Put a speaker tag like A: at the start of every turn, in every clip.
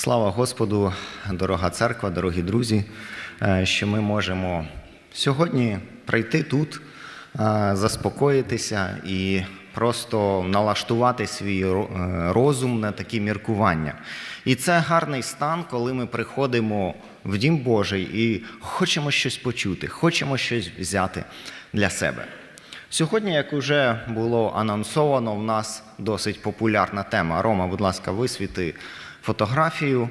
A: Слава Господу, дорога церква, дорогі друзі, е, що ми можемо сьогодні прийти тут, е, заспокоїтися і просто налаштувати свій е, розум на такі міркування. І це гарний стан, коли ми приходимо в Дім Божий і хочемо щось почути, хочемо щось взяти для себе. Сьогодні, як вже було анонсовано, в нас досить популярна тема. Рома, будь ласка, висвіти фотографію.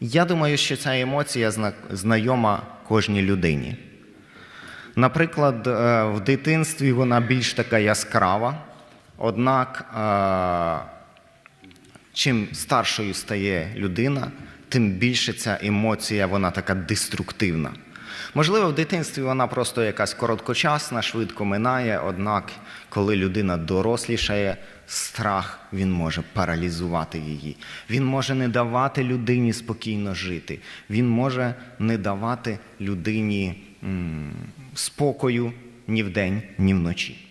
A: Я думаю, що ця емоція зна- знайома кожній людині. Наприклад, е, в дитинстві вона більш така яскрава, однак е, чим старшою стає людина, тим більше ця емоція вона така деструктивна. Можливо, в дитинстві вона просто якась короткочасна, швидко минає, однак, коли людина дорослішає, страх він може паралізувати її. Він може не давати людині спокійно жити. Він може не давати людині спокою ні вдень, ні вночі.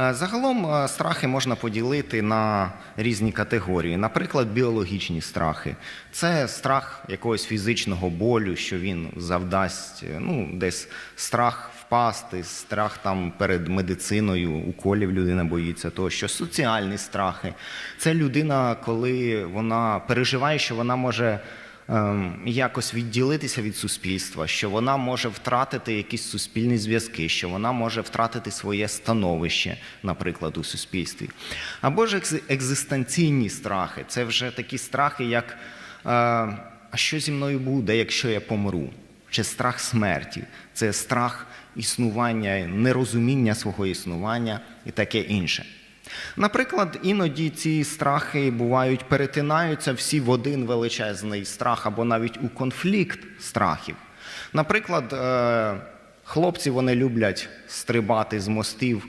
A: Е, Загалом е, страхи можна поділити на різні категорії. Наприклад, біологічні страхи. Це страх якогось фізичного болю, що він завдасть, е, ну, десь страх впасти, страх там перед медициною, уколів людина боїться тощо. Соціальні страхи. Це людина, коли вона переживає, що вона може якось відділитися від суспільства, що вона може втратити якісь суспільні зв'язки, що вона може втратити своє становище, наприклад, у суспільстві. Або ж екзи- екзистенційні страхи це вже такі страхи, як е, а що зі мною буде, якщо я помру? Чи страх смерті, це страх існування, нерозуміння свого існування і таке інше. Наприклад, іноді ці страхи бувають перетинаються всі в один величезний страх або навіть у конфлікт страхів. Наприклад, е, хлопці вони люблять стрибати з мостів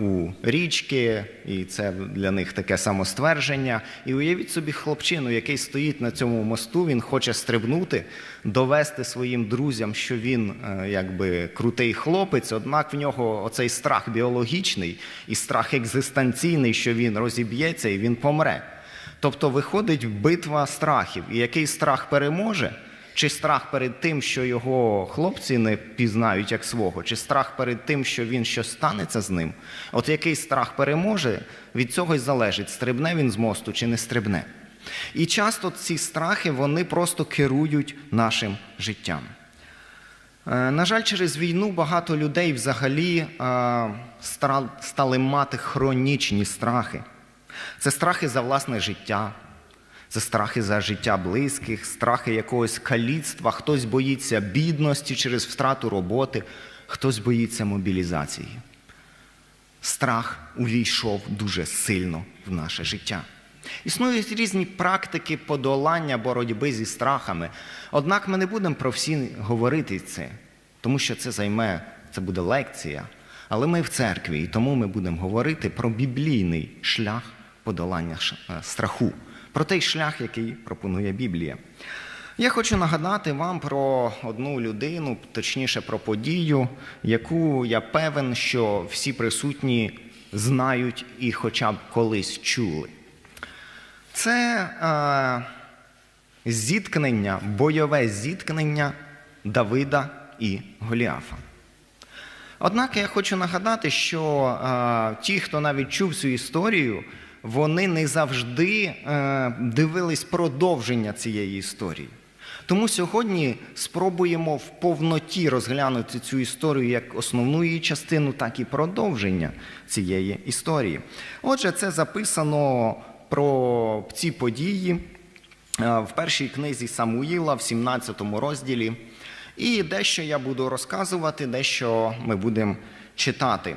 A: у річки, і це для них таке самоствердження. І уявіть собі хлопчину, який стоїть на цьому мосту, він хоче стрибнути, довести своїм друзям, що він е, якби крутий хлопець, однак в нього оцей страх біологічний і страх екзистенційний, що він розіб'ється і він помре. Тобто виходить битва страхів, і який страх переможе. Чи страх перед тим, що його хлопці не пізнають як свого, чи страх перед тим, що він щось станеться з ним? От який страх переможе, від цього й залежить, стрибне він з мосту чи не стрибне. І часто ці страхи вони просто керують нашим життям. Е, На жаль, через війну багато людей взагалі е, стали мати хронічні страхи. Це страхи за власне життя, це страхи за життя близьких, страхи якогось каліцтва, хтось боїться бідності через втрату роботи, хтось боїться мобілізації. Страх увійшов дуже сильно в наше життя. Існують різні практики подолання боротьби зі страхами. Однак ми не будемо про всі говорити це, тому що це займе, це буде лекція. Але ми в церкві, і тому ми будемо говорити про біблійний шлях подолання е, страху, про той шлях, який пропонує Біблія. Я хочу нагадати вам про одну людину, точніше про подію, яку я певен, що всі присутні знають і хоча б колись чули. Це е, зіткнення, бойове зіткнення Давида і Голіафа. Однак я хочу нагадати, що е, ті, хто навіть чув цю історію, вони не завжди е, дивились продовження цієї історії. Тому сьогодні спробуємо в повноті розглянути цю історію як основну її частину, так і продовження цієї історії. Отже, це записано про ці події е, в першій книзі Самуїла, в 17 розділі. І дещо я буду розказувати, дещо ми будемо читати.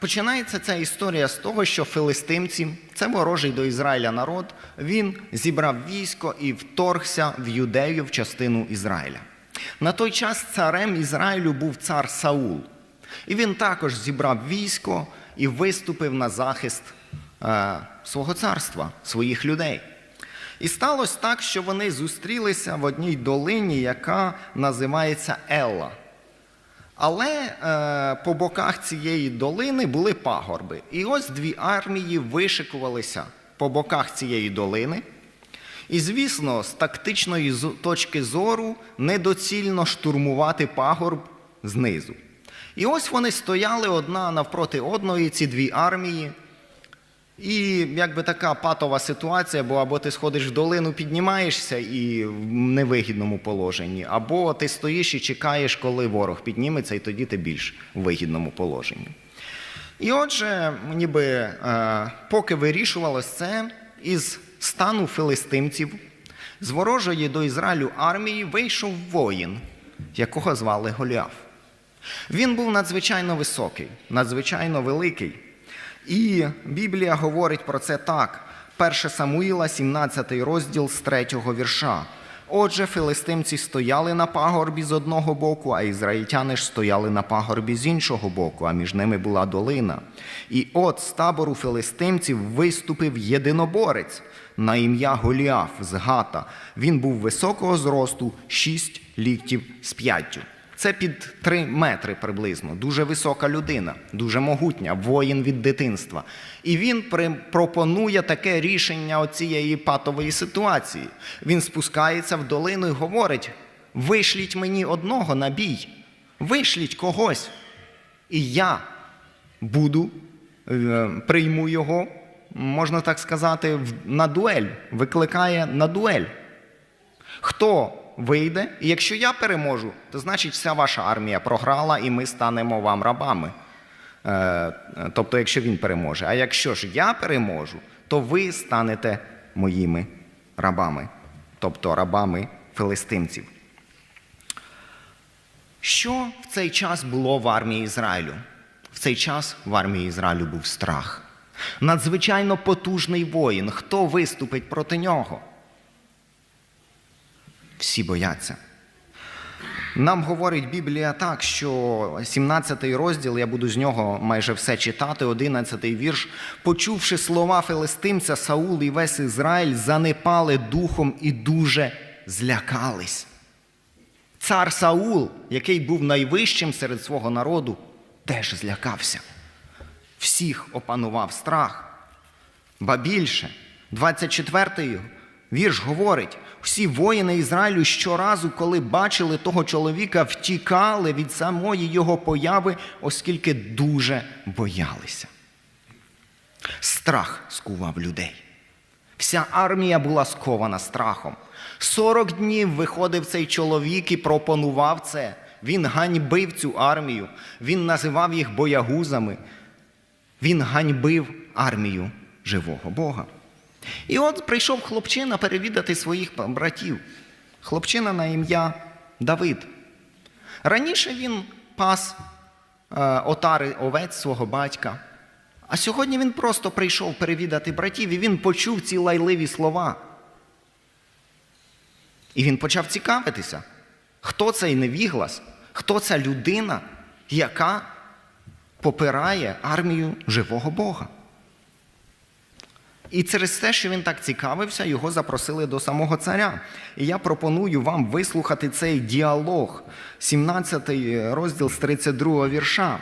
A: Починається ця історія з того, що филистимці, це ворожий до Ізраїля народ, він зібрав військо і вторгся в юдею в частину Ізраїля. На той час царем Ізраїлю був цар Саул. І він також зібрав військо і виступив на захист е, свого царства, своїх людей. І сталося так, що вони зустрілися в одній долині, яка називається Елла. Але е, по боках цієї долини були пагорби. І ось дві армії вишикувалися по боках цієї долини. І, звісно, з тактичної точки зору недоцільно штурмувати пагорб знизу. І ось вони стояли одна навпроти одної, ці дві армії. І якби така патова ситуація, бо або ти сходиш в долину, піднімаєшся і в невигідному положенні, або ти стоїш і чекаєш, коли ворог підніметься, і тоді ти більш в вигідному положенні. І отже, ніби е, поки вирішувалось це, із стану филистимців, з ворожої до Ізраїлю армії вийшов воїн, якого звали Голіаф. Він був надзвичайно високий, надзвичайно великий. І Біблія говорить про це так: 1 Самуїла, 17 розділ з 3 вірша. Отже, филистимці стояли на пагорбі з одного боку, а ізраїльтяни ж стояли на пагорбі з іншого боку, а між ними була долина. І от з табору филистимців виступив єдиноборець на ім'я Голіаф з Гата. Він був високого зросту, 6 ліктів з п'яттю. Це під 3 метри приблизно. Дуже висока людина, дуже могутня, воїн від дитинства. І він пропонує таке рішення цієї патової ситуації. Він спускається в долину і говорить: вишліть мені одного на бій, вишліть когось. І я буду, е, прийму його, можна так сказати, на дуель, викликає на дуель. Хто вийде, і якщо я переможу, то значить вся ваша армія програла, і ми станемо вам рабами. Е, е, Тобто, якщо він переможе. А якщо ж я переможу, то ви станете моїми рабами, тобто рабами филистимців. Що в цей час було в армії Ізраїлю? В цей час в армії Ізраїлю був страх. Надзвичайно потужний воїн. Хто виступить проти нього? Всі бояться. Нам говорить Біблія так, що 17-й розділ, я буду з нього майже все читати, 11-й вірш. Почувши слова филистимця, Саул і весь Ізраїль занепали духом і дуже злякались. Цар Саул, який був найвищим серед свого народу, теж злякався. Всіх опанував страх. Ба більше, 24-й вірш говорить: всі воїни Ізраїлю щоразу, коли бачили того чоловіка, втікали від самої його появи, оскільки дуже боялися. Страх скував людей. Вся армія була скована страхом. 40 днів виходив цей чоловік і пропонував це. Він ганьбив цю армію, він називав їх боягузами. Він ганьбив армію живого Бога. І от прийшов хлопчина перевідати своїх братів. Хлопчина на ім'я Давид. Раніше він пас е, отари овець свого батька. А сьогодні він просто прийшов перевідати братів, і він почув ці лайливі слова. І він почав цікавитися, хто цей невіглас, хто ця людина, яка попирає армію живого Бога. І через те, що він так цікавився, його запросили до самого царя. І я пропоную вам вислухати цей діалог, 17 розділ з 32 вірша.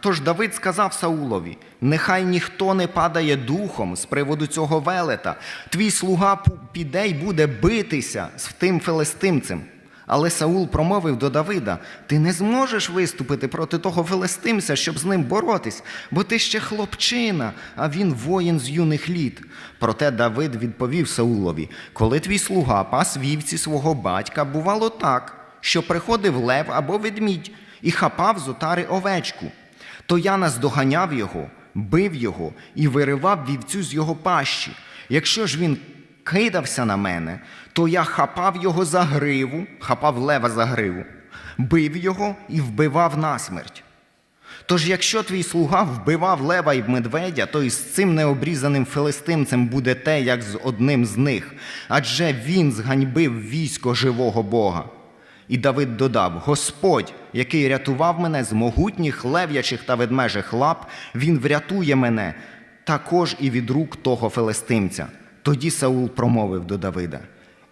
A: Тож Давид сказав Саулові: нехай ніхто не падає духом з приводу цього велета. Твій слуга піде й буде битися з тим филистимцем. Але Саул промовив до Давида: Ти не зможеш виступити проти того филистимця, щоб з ним боротись, бо ти ще хлопчина, а він воїн з юних літ. Проте Давид відповів Саулові: Коли твій слуга пас вівці свого батька, бувало так, що приходив лев або ведмідь і хапав з отари овечку. То я наздоганяв його, бив його і виривав вівцю з його пащі. Якщо ж він кидався на мене, то я хапав його за гриву, хапав лева за гриву, бив його і вбивав насмерть. Тож, якщо твій слуга вбивав лева і медведя, то і з цим необрізаним филистимцем буде те, як з одним з них, адже він зганьбив військо живого Бога. І Давид додав: Господь, який рятував мене з могутніх лев'ячих та ведмежих лап, він врятує мене також і від рук того филистимця. Тоді Саул промовив до Давида: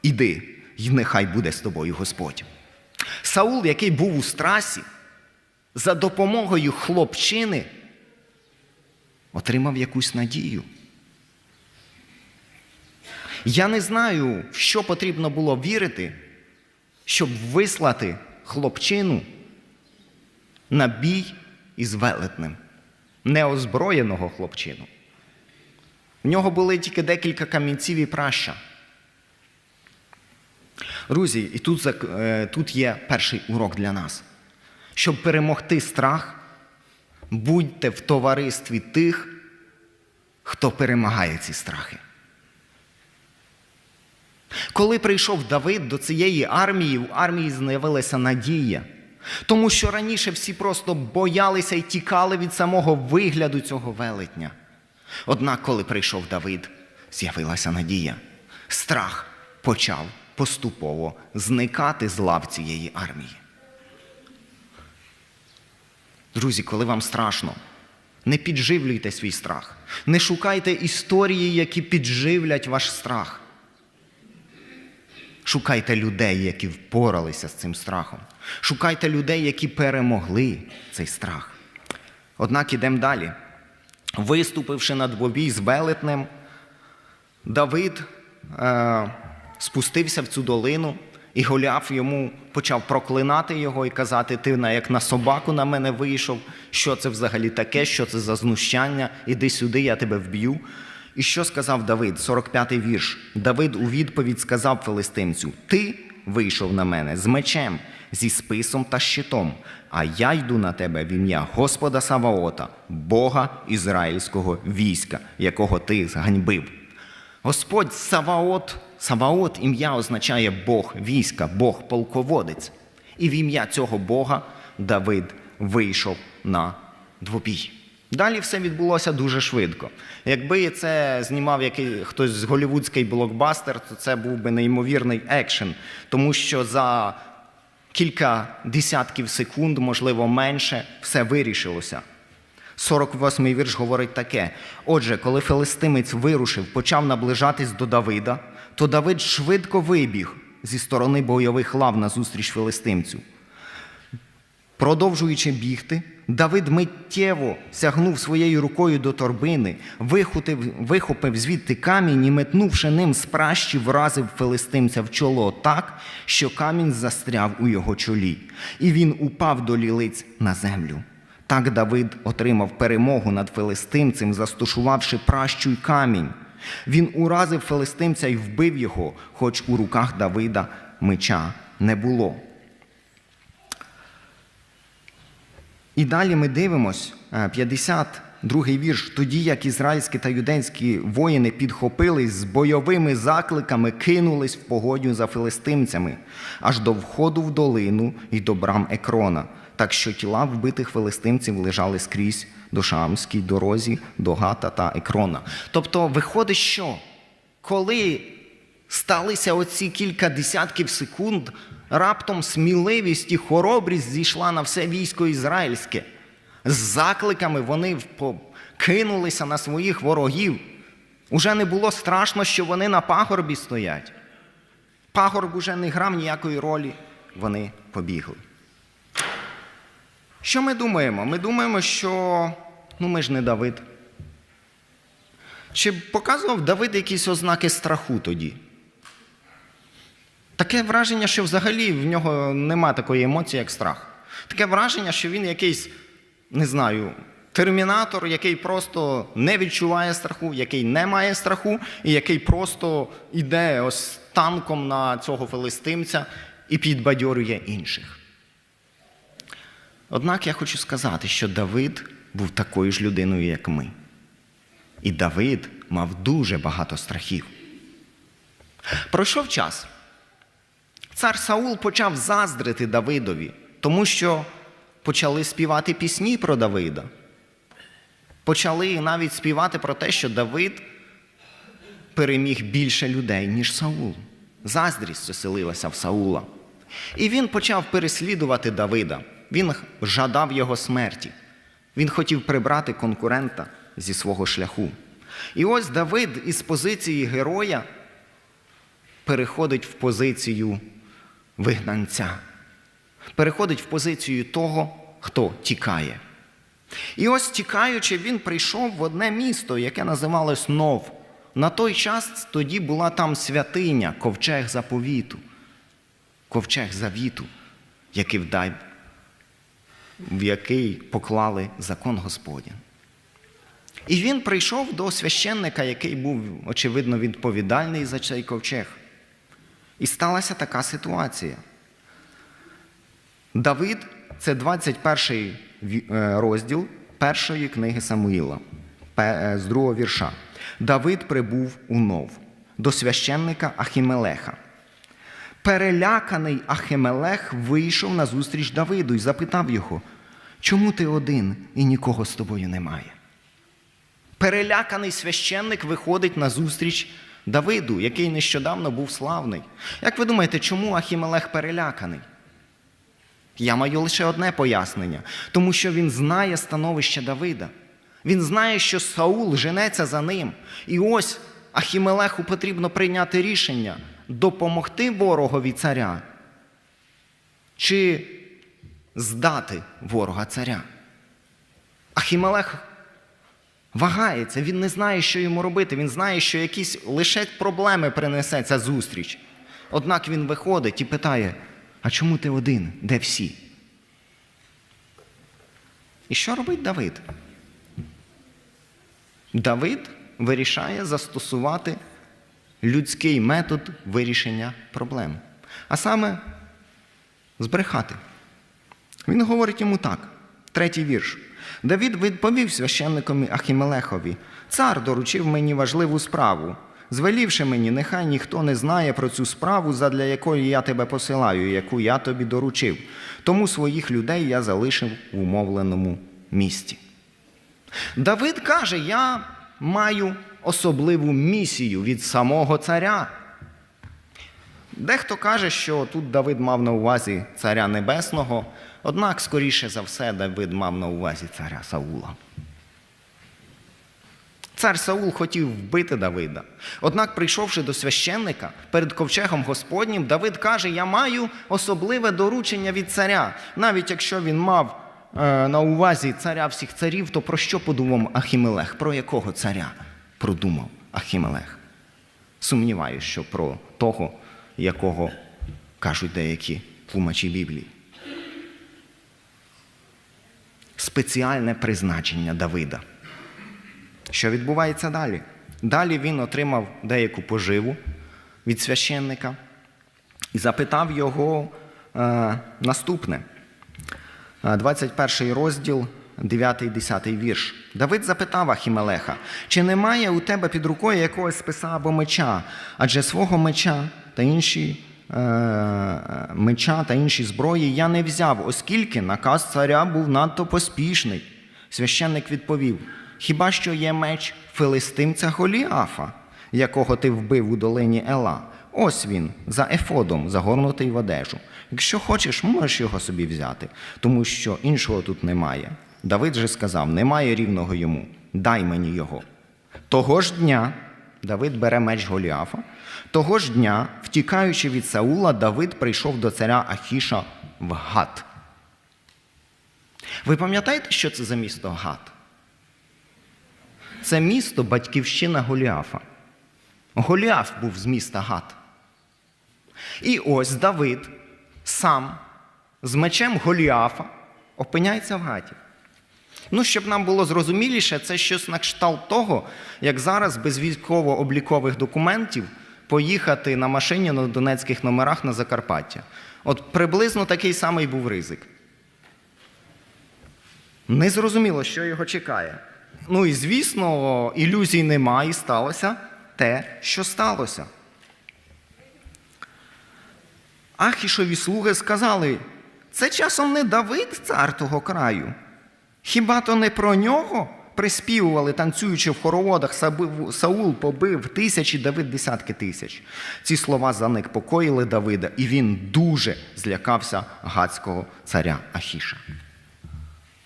A: Іди, і нехай буде з тобою Господь. Саул, який був у страсі, за допомогою хлопчини отримав якусь надію. Я не знаю, в що потрібно було вірити, щоб вислати хлопчину на бій із велетнем, неозброєного хлопчину. В нього були тільки декілька камінців і праща. Друзі, і тут, е, тут є перший урок для нас. Щоб перемогти страх, будьте в товаристві тих, хто перемагає ці страхи. Коли прийшов Давид до цієї армії, в армії з'явилася надія. Тому що раніше всі просто боялися і тікали від самого вигляду цього велетня. Однак, коли прийшов Давид, з'явилася надія. Страх почав поступово зникати з лав цієї армії. Друзі, коли вам страшно, не підживлюйте свій страх. Не шукайте історії, які підживлять ваш страх. Шукайте людей, які впоралися з цим страхом. Шукайте людей, які перемогли цей страх. Однак ідемо далі. Виступивши на двобій з велетнем, Давид е, спустився в цю долину, і Голіаф йому почав проклинати його і казати: Ти на- як на собаку на мене вийшов, що це взагалі таке, що це за знущання, іди сюди, я тебе вб'ю. І що сказав Давид? 45-й вірш. Давид у відповідь сказав филистимцю: Ти вийшов на мене з мечем, зі списом та щитом, а я йду на тебе в ім'я Господа Саваота, Бога ізраїльського війська, якого ти зганьбив. Господь Саваот, Саваот ім'я означає Бог війська, Бог полководець. І в ім'я цього Бога Давид вийшов на двобій. Далі все відбулося дуже швидко. Якби це знімав який, хтось з голівудський блокбастер, то це був би неймовірний екшен, тому що за кілька десятків секунд, можливо менше, все вирішилося. 48-й вірш говорить таке: Отже, коли филистимець вирушив, почав наближатись до Давида, то Давид швидко вибіг зі сторони бойових лав назустріч филистимцю. Продовжуючи бігти, Давид миттєво сягнув своєю рукою до торбини, вихопив, вихопив звідти камінь і, метнувши ним з пращі, вразив филистимця в чоло так, що камінь застряв у його чолі, і він упав до лілиць на землю. Так Давид отримав перемогу над филистимцем, застушувавши пращу й камінь. Він уразив филистимця і вбив його, хоч у руках Давида меча не було. І далі ми дивимось, е, 52-й вірш. Тоді як ізраїльські та юдейські воїни підхопились з бойовими закликами, кинулись в погодю за филистимцями, аж до входу в долину і до брам Екрона, так що тіла вбитих филистимців лежали скрізь до Шамській дорозі, до Гата та Екрона. Тобто, виходить, що коли сталися оці кілька десятків секунд, раптом сміливість і хоробрість зійшла на все військо ізраїльське. З закликами вони кинулися на своїх ворогів. Уже не було страшно, що вони на пагорбі стоять. Пагорб уже не грав ніякої ролі, вони побігли. Що ми думаємо? Ми думаємо, що ну ми ж не Давид. Чи показував Давид якісь ознаки страху тоді? Таке враження, що взагалі в нього нема такої емоції, як страх. Таке враження, що він якийсь, не знаю, термінатор, який просто не відчуває страху, який не має страху, і який просто йде ось танком на цього филистимця і підбадьорює інших. Однак я хочу сказати, що Давид був такою ж людиною, як ми. І Давид мав дуже багато страхів. Пройшов час. Цар Саул почав заздрити Давидові, тому що почали співати пісні про Давида. Почали навіть співати про те, що Давид переміг більше людей, ніж Саул. Заздрість оселилася в Саула. І він почав переслідувати Давида. Він жадав його смерті. Він хотів прибрати конкурента зі свого шляху. І ось Давид із позиції героя переходить в позицію вигнанця, переходить в позицію того, хто тікає. І ось тікаючи, він прийшов в одне місто, яке називалось Нов. На той час тоді була там святиня, ковчег заповіту, ковчег завіту, який вдай, в який поклали закон Господній. І він прийшов до священника, який був, очевидно, відповідальний за цей ковчег. І сталася така ситуація. Давид це 21 е, розділ першої книги Самуїла, е, з другого вірша. Давид прибув у нов до священника Ахімелеха. Переляканий Ахимелех вийшов на зустріч Давиду і запитав його, чому ти один і нікого з тобою немає? Переляканий священник виходить на зустріч Давиду, який нещодавно був славний. Як ви думаєте, чому Ахімелех переляканий? Я маю лише одне пояснення, тому що він знає становище Давида. Він знає, що Саул женеться за ним. І ось Ахімелеху потрібно прийняти рішення допомогти ворогові царя чи здати ворога царя. Ахімелех вагається, він не знає, що йому робити. Він знає, що якісь лише проблеми принесе ця зустріч. Однак він виходить і питає: а чому ти один? Де всі? І що робить Давид? Давид вирішає застосувати людський метод вирішення проблем. А саме збрехати. Він говорить йому так, третій вірш. Давід відповів священникові Ахімелехові: Цар доручив мені важливу справу, звелівши мені, нехай ніхто не знає про цю справу, задля якої я тебе посилаю, яку я тобі доручив. Тому своїх людей я залишив у умовленому місті. Давид каже: Я маю особливу місію від самого царя. Дехто каже, що тут Давид мав на увазі царя небесного, однак, скоріше за все, Давид мав на увазі царя Саула. Цар Саул хотів вбити Давида. Однак, прийшовши до священника перед ковчегом Господнім, Давид каже: Я маю особливе доручення від царя. Навіть якщо він мав е, на увазі царя всіх царів, то про що подумав Ахімелех? Про якого царя продумав Ахімелех? Сумніваюся, що про того, якого кажуть деякі тлумачі Біблії. Спеціальне призначення Давида. Що відбувається далі? Далі він отримав деяку поживу від священника і запитав його е, наступне. Е, 21 розділ, 9-10 вірш. Давид запитав Ахімелеха, чи немає у тебе під рукою якогось списа або меча, адже свого меча та інші е, меча та інші зброї я не взяв, оскільки наказ царя був надто поспішний. Священник відповів: Хіба що є меч филистимця Голіафа, якого ти вбив у долині Ела? Ось він, за ефодом, загорнутий в одежу. Якщо хочеш, можеш його собі взяти, тому що іншого тут немає. Давид же сказав: немає рівного йому, дай мені його. Того ж дня Давид бере меч Голіафа. Того ж дня, втікаючи від Саула, Давид прийшов до царя Ахіша в Гат. Ви пам'ятаєте, що це за місто Гат? Це місто батьківщина Голіафа. Голіаф був з міста Гат. І ось Давид сам з мечем Голіафа опиняється в Гаті. Ну, щоб нам було зрозуміліше, це щось на кшталт того, як зараз без військово-облікових документів поїхати на машині на донецьких номерах на Закарпаття. От приблизно такий самий був ризик. Незрозуміло, що його чекає. Ну і звісно, ілюзій нема, і сталося те, що сталося. Ахішові слуги сказали: це часом не Давид, цар того краю. Хіба то не про нього приспівували, танцюючи в хороводах, Саул побив тисячі, Давид десятки тисяч. Ці слова занепокоїли Давида, і він дуже злякався гацького царя Ахіша.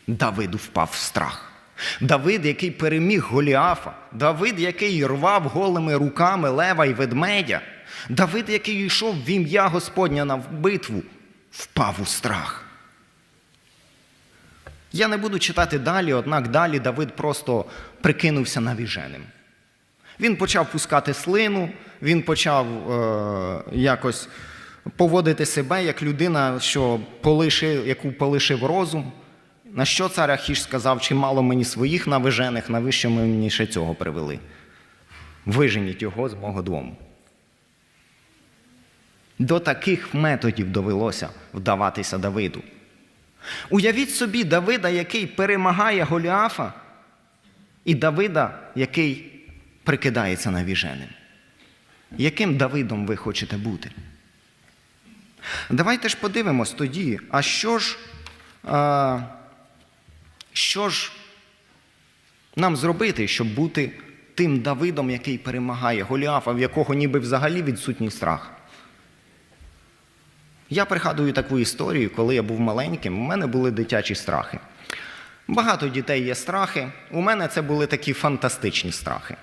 A: Давид впав в страх. Давид, який переміг Голіафа, Давид, який рвав голими руками лева й ведмедя, Давид, який йшов в ім'я Господня на битву, впав у страх. Я не буду читати далі, однак далі Давид просто прикинувся навіженим. Він почав пускати слину, він почав е, якось поводити себе як людина, що полишив, яку полишив розум. На що цар Ахіш сказав, чи мало мені своїх навижених, навіщо ми мені ще цього привели? Виженіть його з мого дому. До таких методів довелося вдаватися Давиду. Уявіть собі Давида, який перемагає Голіафа, і Давида, який прикидається навіженим. Яким Давидом ви хочете бути? Давайте ж подивимось тоді, а що ж, а, що ж нам зробити, щоб бути тим Давидом, який перемагає Голіафа, в якого ніби взагалі відсутній страх? Я пригадую таку історію, коли я був маленьким, у мене були дитячі страхи. Багато дітей є страхи. У мене це були такі фантастичні страхи.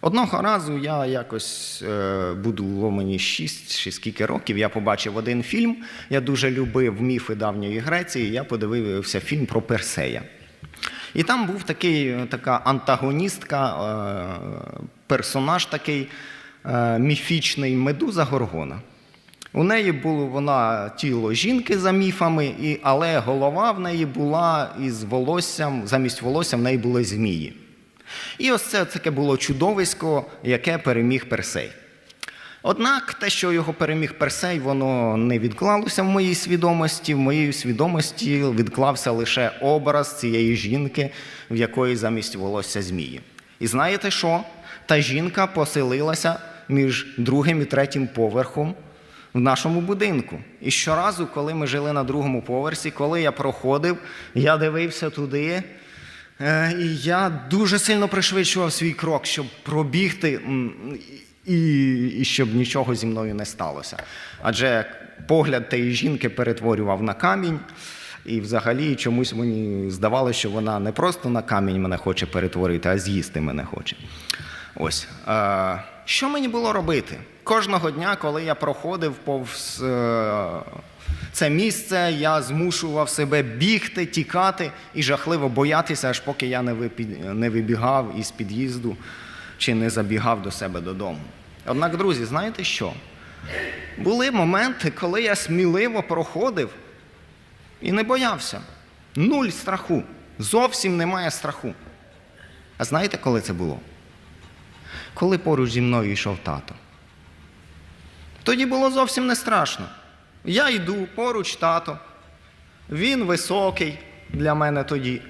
A: Одного разу я якось е, було мені 6 чи скільки років, я побачив один фільм. Я дуже любив міфи давньої Греції, я подивився фільм про Персея. І там був такий, така антагоністка, е, персонаж такий е, міфічний медуза Горгона. У неї було вона тіло жінки за міфами, і, але голова в неї була із волоссям, замість волосся в неї були змії. І ось це таке було чудовисько, яке переміг Персей. Однак те, що його переміг Персей, воно не відклалося в моїй свідомості. В моїй свідомості відклався лише образ цієї жінки, в якої замість волосся змії. І знаєте що? Та жінка поселилася між другим і третім поверхом в нашому будинку. І щоразу, коли ми жили на другому поверсі, коли я проходив, я дивився туди. Е, І я дуже сильно пришвидшував свій крок, щоб пробігти і, і щоб нічого зі мною не сталося. Адже погляд тієї жінки перетворював на камінь, і взагалі чомусь мені здавалося, що вона не просто на камінь мене хоче перетворити, а з'їсти мене хоче. Ось. Е, Що мені було робити? Кожного дня, коли я проходив повз е, це місце, я змушував себе бігти, тікати і жахливо боятися, аж поки я не вибігав із під'їзду чи не забігав до себе додому. Однак, друзі, знаєте що? Були моменти, коли я сміливо проходив і не боявся. Нуль страху. Зовсім немає страху. А знаєте, коли це було? Коли поруч зі мною йшов тато. Тоді було зовсім не страшно. Я йду поруч тато. Він високий для мене тоді.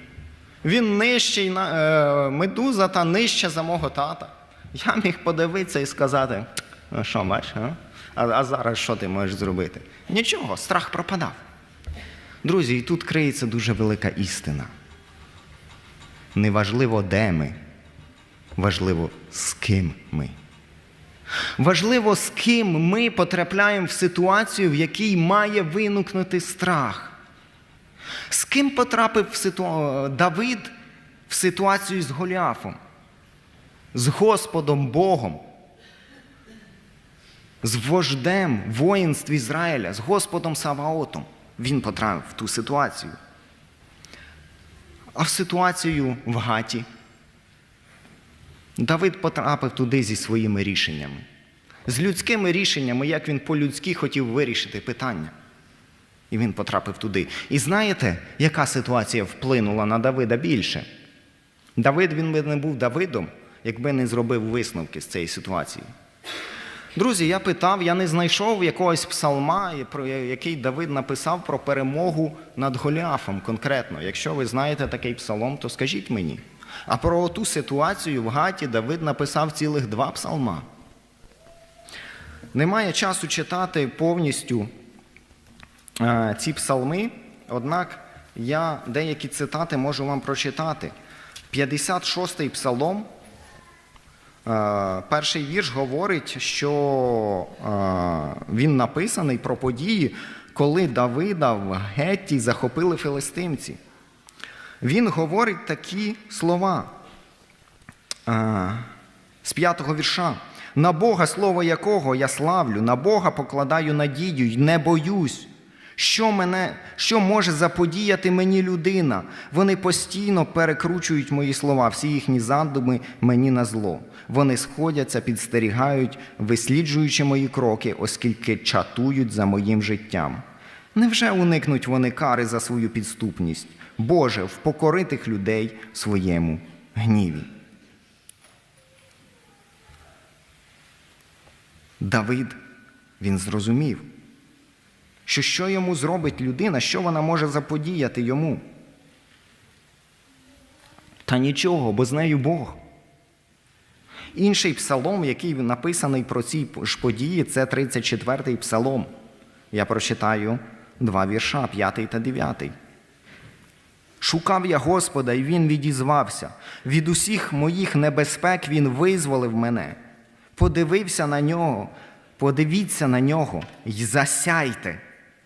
A: Він нижчий, е, медуза та нижча за мого тата. Я міг подивитися і сказати: «Ну, що, а? а? А зараз що ти можеш зробити? Нічого, страх пропадав. Друзі, і тут криється дуже велика істина. Неважливо, де ми, важливо, з ким ми. Важливо, з ким ми потрапляємо в ситуацію, в якій має виникнути страх. З ким потрапив в ситу... Давид в ситуацію з Голіафом? З Господом Богом, з вождем воїнств Ізраїля, з Господом Саваотом. Він потрапив в ту ситуацію. А в ситуацію в Гаті Давид потрапив туди зі своїми рішеннями, з людськими рішеннями, як він по-людськи хотів вирішити питання. І він потрапив туди. І знаєте, яка ситуація вплинула на Давида більше? Давид він би не був Давидом, якби не зробив висновки з цієї ситуації. Друзі, я питав, я не знайшов якогось псалма, який Давид написав про перемогу над Голіафом конкретно. Якщо ви знаєте такий псалом, то скажіть мені. А про ту ситуацію в Гаті Давид написав цілих два псалма. Немає часу читати повністю е, ці псалми, однак я деякі цитати можу вам прочитати. 56-й псалом, е, перший вірш говорить, що е, він написаний про події, коли Давида в Гетті захопили филистимці. Він говорить такі слова з п'ятого вірша. На Бога, слово якого я славлю, на Бога покладаю надію й не боюсь, Що, мене, що може заподіяти мені людина? Вони постійно перекручують мої слова, всі їхні задуми мені на зло. Вони сходяться, підстерігають, висліджуючи мої кроки, оскільки чатують за моїм життям. Невже уникнуть вони кари за свою підступність? Боже, впокори тих людей своєму гніві. Давид він зрозумів, що що йому зробить людина, що вона може заподіяти йому. Та нічого, бо з нею Бог. Інший псалом, який написаний про ці ж події, це 34-й псалом. Я прочитаю два вірша, 5 та 9. Шукав я Господа, і Він відізвався. Від усіх моїх небезпек Він визволив мене. Подивився на нього, подивіться на нього і засяйте,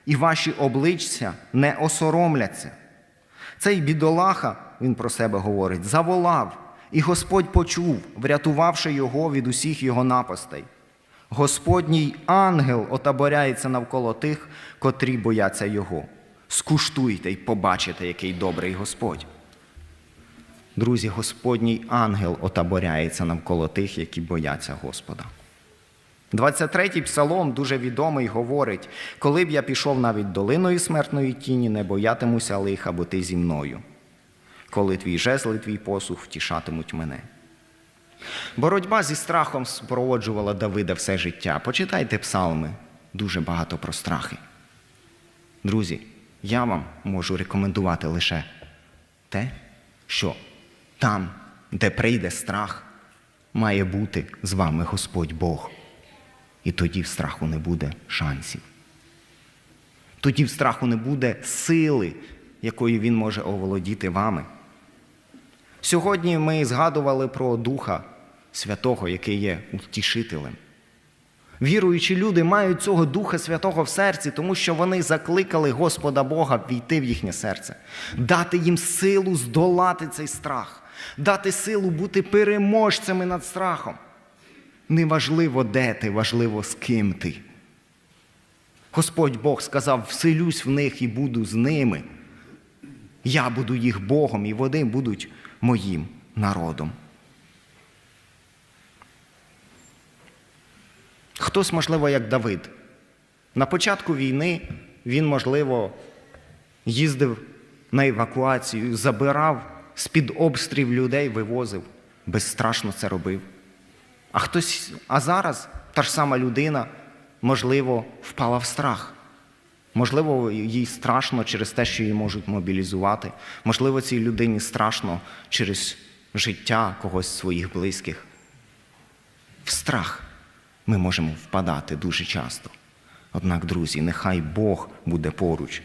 A: і ваші обличчя не осоромляться. Цей бідолаха, він про себе говорить, заволав, і Господь почув, врятувавши його від усіх його напастей. Господній ангел отаборяється навколо тих, котрі бояться його. Скуштуйте і побачите, який добрий Господь. Друзі, Господній ангел отаборяється навколо тих, які бояться Господа. 23-й псалом дуже відомий говорить: коли б я пішов навіть долиною смертної тіні, не боятимуся лиха, бо ти зі мною. Коли твій жезл і твій посух втішатимуть мене. Боротьба зі страхом спроводжувала Давида все життя. Почитайте псалми, дуже багато про страхи. Друзі, я вам можу рекомендувати лише те, що там, де прийде страх, має бути з вами Господь Бог. І тоді в страху не буде шансів. Тоді в страху не буде сили, якою він може оволодіти вами. Сьогодні ми згадували про Духа Святого, який є утішителем. Віруючі люди мають цього Духа Святого в серці, тому що вони закликали Господа Бога війти в їхнє серце, дати їм силу здолати цей страх, дати силу бути переможцями над страхом. Неважливо, де ти, важливо, з ким ти. Господь Бог сказав: вселюсь в них і буду з ними. Я буду їх Богом, і вони будуть моїм народом. Хтось, можливо, як Давид. На початку війни він, можливо, їздив на евакуацію, забирав з-під обстрілів людей, вивозив, безстрашно це робив. А хтось, а зараз та ж сама людина, можливо, впала в страх. Можливо, їй страшно через те, що її можуть мобілізувати. Можливо, цій людині страшно через життя когось своїх близьких. В страх ми можемо впадати дуже часто. Однак, друзі, нехай Бог буде поруч.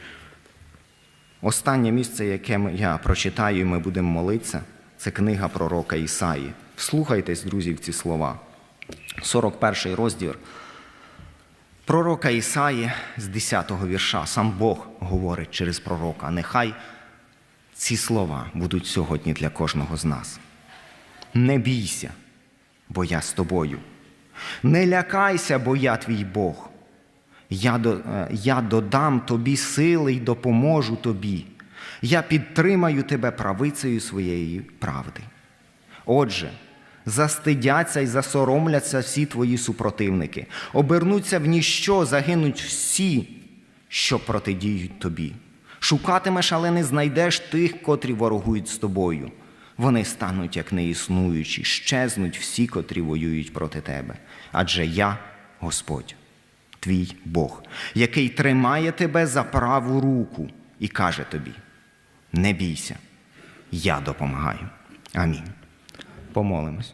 A: Останнє місце, яке я прочитаю, і ми будемо молитися, це книга пророка Ісаї. Вслухайтесь, друзі, в ці слова. 41 розділ пророка Ісаї з 10-го вірша. Сам Бог говорить через пророка. Нехай ці слова будуть сьогодні для кожного з нас. Не бійся, бо я з тобою. Не лякайся, бо я твій Бог. Я, е, я додам тобі сили й допоможу тобі. Я підтримаю тебе правицею своєї правди. Отже, застидяться й засоромляться всі твої супротивники, обернуться в ніщо, загинуть всі, що протидіють тобі. Шукатимеш, але не знайдеш тих, котрі ворогують з тобою. Вони стануть як неіснуючі, щезнуть всі, котрі воюють проти тебе. Адже я, Господь, твій Бог, який тримає тебе за праву руку і каже тобі: не бійся, я допомагаю. Амінь. Помолимось.